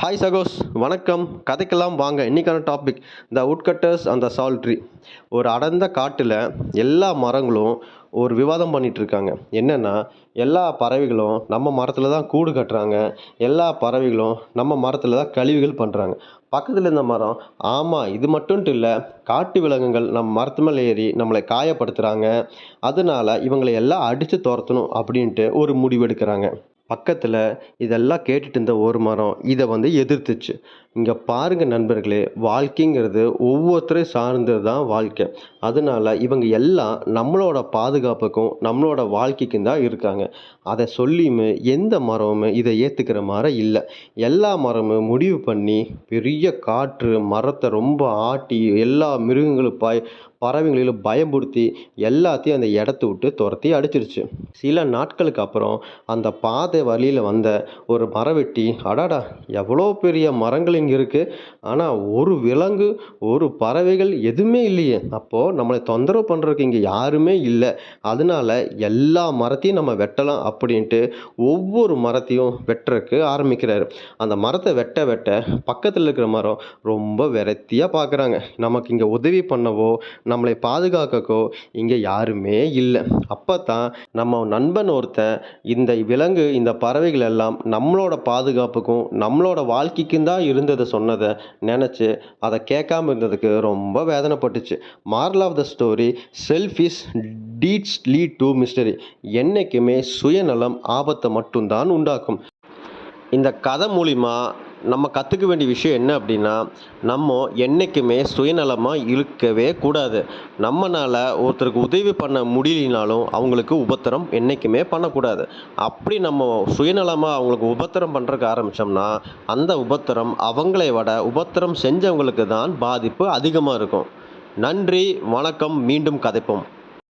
Hi சகோஸ் வணக்கம். கதைக்கெல்லாம் வாங்க. இன்றைக்கான டாபிக் த உட்கட்டர்ஸ் அந்த சால்ட்ரி ஒரு அடர்ந்த காட்டில் எல்லா மரங்களும் ஒரு விவாதம் பண்ணிட்டு இருக்காங்க. என்னென்னா எல்லா பறவைகளும் நம்ம மரத்தில் தான் கூடு கட்டுறாங்க. எல்லா பறவைகளும் நம்ம மரத்தில் தான் கழிவுகள் பண்ணுறாங்க பக்கத்தில் இருந்த மரம் ஆமாம் இது மட்டும்ட்டு இல்லை காட்டு விலங்குகள் நம்ம மரத்து மேலே ஏறி நம்மளை காயப்படுத்துகிறாங்க அதனால் இவங்களை எல்லாம் அடித்து துரத்தணும் அப்படின்ட்டு ஒரு முடிவெடுக்கிறாங்க பக்கத்தில் இதெல்லாம் கேட்டுட்டு இருந்த ஒரு மரம் இதை வந்து எதிர்த்துச்சு. இங்கே பாருங்கள் நண்பர்களே வாழ்க்கைங்கிறது ஒவ்வொருத்தரையும் சார்ந்தது தான் வாழ்க்கை. அதனால இவங்க எல்லாம் நம்மளோட பாதுகாப்புக்கும் நம்மளோட வாழ்க்கைக்கும் தான் இருக்காங்க. அதை சொல்லியுமே எந்த மரமும் இதை ஏற்றுக்கிற மாதிரி இல்லை. எல்லா மரமும் முடிவு பண்ணி பெரிய காற்று மரத்தை ரொம்ப ஆட்டி எல்லா மிருகங்களும் பாய் பறவைங்களையும் பயம்படுத்தி எல்லாத்தையும் அந்த இடத்த விட்டு துரத்தி அடிச்சிருச்சு. சில நாட்களுக்கு அப்புறம் அந்த பாதை வழியில் வந்த ஒரு மரவெட்டி அடாடா எவ்வளோ பெரிய மரங்கள் இங்கே இருக்குது ஆனால் ஒரு விலங்கு ஒரு பறவைகள் எதுவுமே இல்லையே. அப்போது நம்மளை தொந்தரவு பண்ணுறதுக்கு இங்கே யாருமே இல்லை. அதனால எல்லா மரத்தையும் நம்ம வெட்டலாம் அப்படின்ட்டு ஒவ்வொரு மரத்தையும் வெட்டுறதுக்கு ஆரம்பிக்கிறாரு. அந்த மரத்தை வெட்ட வெட்ட பக்கத்தில் இருக்கிற மரம் ரொம்ப விரத்தியாக பார்க்குறாங்க நமக்கு இங்கே உதவி பண்ணவோ நம்மளை பாதுகாக்கக்கோ இங்கே யாருமே இல்லை. அப்போ தான் நம்ம நண்பன் ஒருத்தன் இந்த விலங்கு இந்த பறவைகள் எல்லாம் நம்மளோட பாதுகாப்புக்கும் நம்மளோட வாழ்க்கைக்கும் தான் இருந்ததை சொன்னதை நினச்சி அதை கேட்காம இருந்ததுக்கு ரொம்ப வேதனைப்பட்டுச்சு. Moral of the story selfish deeds lead to mystery என்றைக்குமே சுயநலம் ஆபத்தை மட்டும்தான் உண்டாக்கும். இந்த கதை மூலிமா நம்ம கற்றுக்க வேண்டிய விஷயம் என்ன அப்படின்னா நம்ம என்றைக்குமே சுயநலமாக இருக்கவே கூடாது. நம்மனால் ஒருத்தருக்கு உதவி பண்ண முடியலினாலும் அவங்களுக்கு உபத்திரம் என்றைக்குமே பண்ணக்கூடாது. அப்படி நம்ம சுயநலமாக அவங்களுக்கு உபத்திரம் பண்ணுறதுக்கு ஆரம்பித்தோம்னா அந்த உபத்திரம் அவங்களை விட உபத்திரம் செஞ்சவங்களுக்கு தான் பாதிப்பு அதிகமாக இருக்கும். நன்றி வணக்கம் மீண்டும் கதைப்போம்.